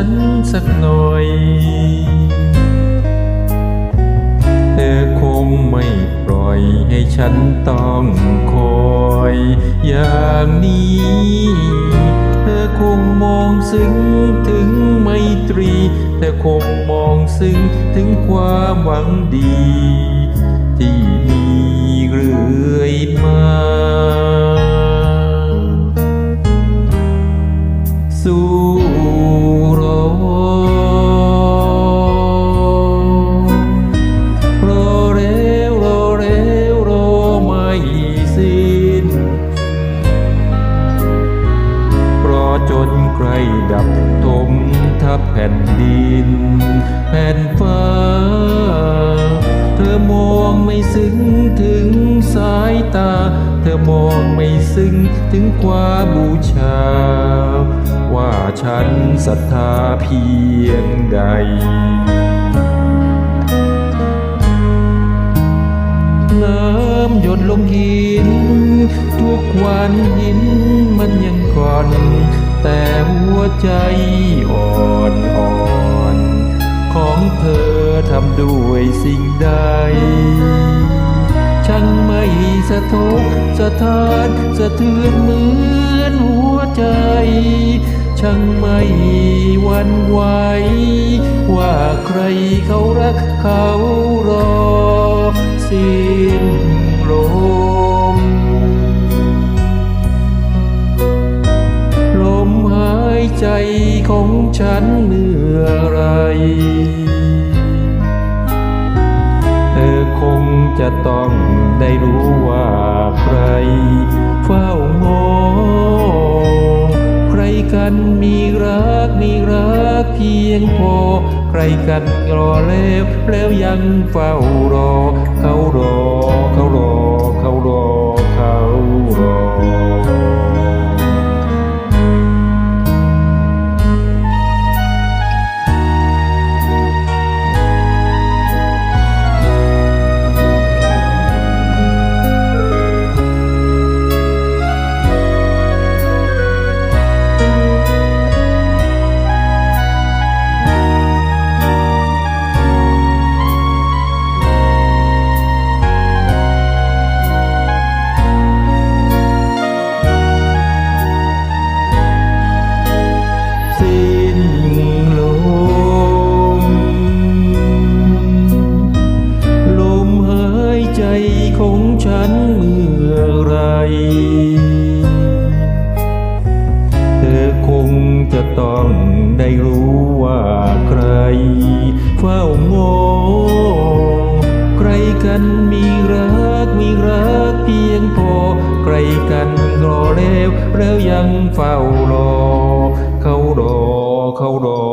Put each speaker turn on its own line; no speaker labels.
ันสักหน่อย เธอคงไม่ปล่อยให้ฉันต้องคอยอย่างนี้ เธอคงมองซึ้งถึงไมตรี เธอคงมองซึ้งถึงความหวังดี ที่มีับแผ่นดิน แผ่นฟ้า เธอมองไม่ซึ้งถึงสายตา เธอมองไม่ซึ้งถึงความบูชา ว่าฉันศรัทธาเพียงใดน้ำหยดลงหิน ทุกวันหินมันยังก่อน แต่หัวใจอ่อนอ่อนของเธอทำด้วยสิ่งใด ช่างไม่สะทกสะท้านสะเทือนเหมือนหัวใจ ช่างไม่หวันไหวว่าใครเขารักเขารอสิ ใจของฉันเมื่อไร เธอคงจะต้องได้รู้ว่าใคร เฝ้ามองใครกันมีรักมีรักเพียงพอ ใครกันรอแล้วแล้วยังเฝ้ารอเขา จะต้องได้รู้ว่าใคร เฝ้ามองใครกันมีรักมีรักเพียงพอ ใครกันรอแล้วแล้วยังเฝ้ารอ เขารอเขารอ